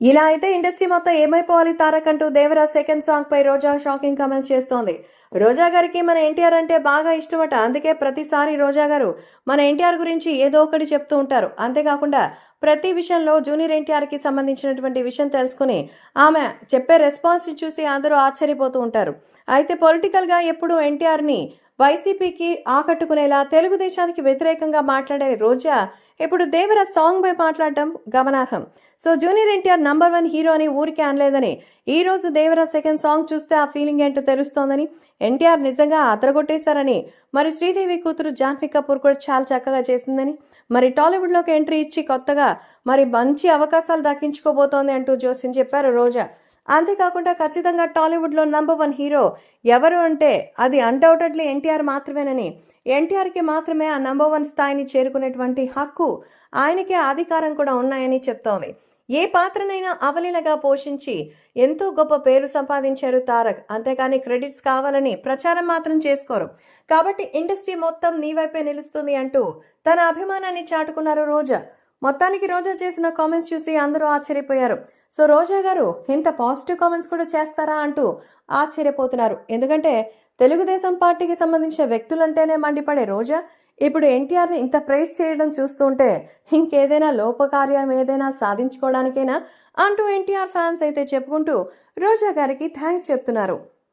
ఇలా అయితే ఇండస్ట్రీ మొత్తం ఏమైపోవాలి? తారక్ అంటూ దేవరాజ్ సెకండ్ సాంగ్ పై రోజా షాకింగ్ కమెంట్స్ చేస్తోంది. రోజా గారికి మన ఎన్టీఆర్ అంటే బాగా ఇష్టమట. అందుకే ప్రతిసారి రోజా గారు మన ఎన్టీఆర్ గురించి ఏదో ఒకటి చెప్తూ ఉంటారు. అంతేకాకుండా ప్రతి విషయంలో జూనియర్ ఎన్టీఆర్కి సంబంధించినటువంటి విషయం తెలుసుకుని ఆమె చెప్పే రెస్పాన్స్ చూసి అందరూ ఆశ్చర్యపోతూ ఉంటారు. అయితే పొలిటికల్గా ఎప్పుడూ ఎన్టీఆర్ని వైసీపీకి ఆకట్టుకునేలా తెలుగుదేశానికి వ్యతిరేకంగా మాట్లాడే రోజా ఇప్పుడు దేవర సాంగ్ పై మాట్లాడటం గమనార్హం. So junior NTR number one hero అని ఊరికే అనలేదని ఈ రోజు దేవర సెకండ్ సాంగ్ చూస్తే ఆ ఫీలింగ్ ఏంటో తెలుస్తోందని ఎన్టీఆర్ నిజంగా అదరగొట్టేశారని మరి శ్రీదేవి కూతురు జాన్వీ కపూర్ కూడా చాలా చక్కగా చేసిందని మరి టాలీవుడ్లోకి ఎంట్రీ ఇచ్చి కొత్తగా మరి మంచి అవకాశాలు దక్కించుకోబోతోంది అంటూ జోసిన్ చెప్పారు రోజా. అంతేకాకుండా ఖచ్చితంగా టాలీవుడ్లో నంబర్ వన్ హీరో ఎవరు అంటే అది అన్డౌటెడ్లీ ఎన్టీఆర్ మాత్రమేనని. ఎన్టీఆర్కి మాత్రమే ఆ నంబర్ వన్ స్థాయిని చేరుకునేటువంటి హక్కు ఆయనకే అధికారం కూడా ఉన్నాయని చెప్తోంది. ఏ పాత్రనైనా అవలీలగా పోషించి ఎంతో గొప్ప పేరు సంపాదించారు తారక్. అంతేకాని క్రెడిట్స్ కావాలని ప్రచారం మాత్రం చేసుకోరు. కాబట్టి ఇండస్ట్రీ మొత్తం నీ వైపే నిలుస్తుంది అంటూ తన అభిమానాన్ని చాటుకున్నారు రోజా. మొత్తానికి రోజా చేసిన కామెంట్స్ చూసి అందరూ ఆశ్చర్యపోయారు. సో రోజా గారు ఇంత పాజిటివ్ కామెంట్స్ కూడా చేస్తారా అంటూ ఆశ్చర్యపోతున్నారు. ఎందుకంటే తెలుగుదేశం పార్టీకి సంబంధించిన వ్యక్తులంటేనే మండిపడే రోజా ఇప్పుడు ఎన్టీఆర్ని ఇంత ప్రైజ్ చేయడం చూస్తుంటే ఇంకేదైనా లోపకార్యం ఏదైనా సాధించుకోవడానికైనా అంటూ ఎన్టీఆర్ ఫ్యాన్స్ అయితే చెప్పుకుంటూ రోజా గారికి థ్యాంక్స్ చెప్తున్నారు.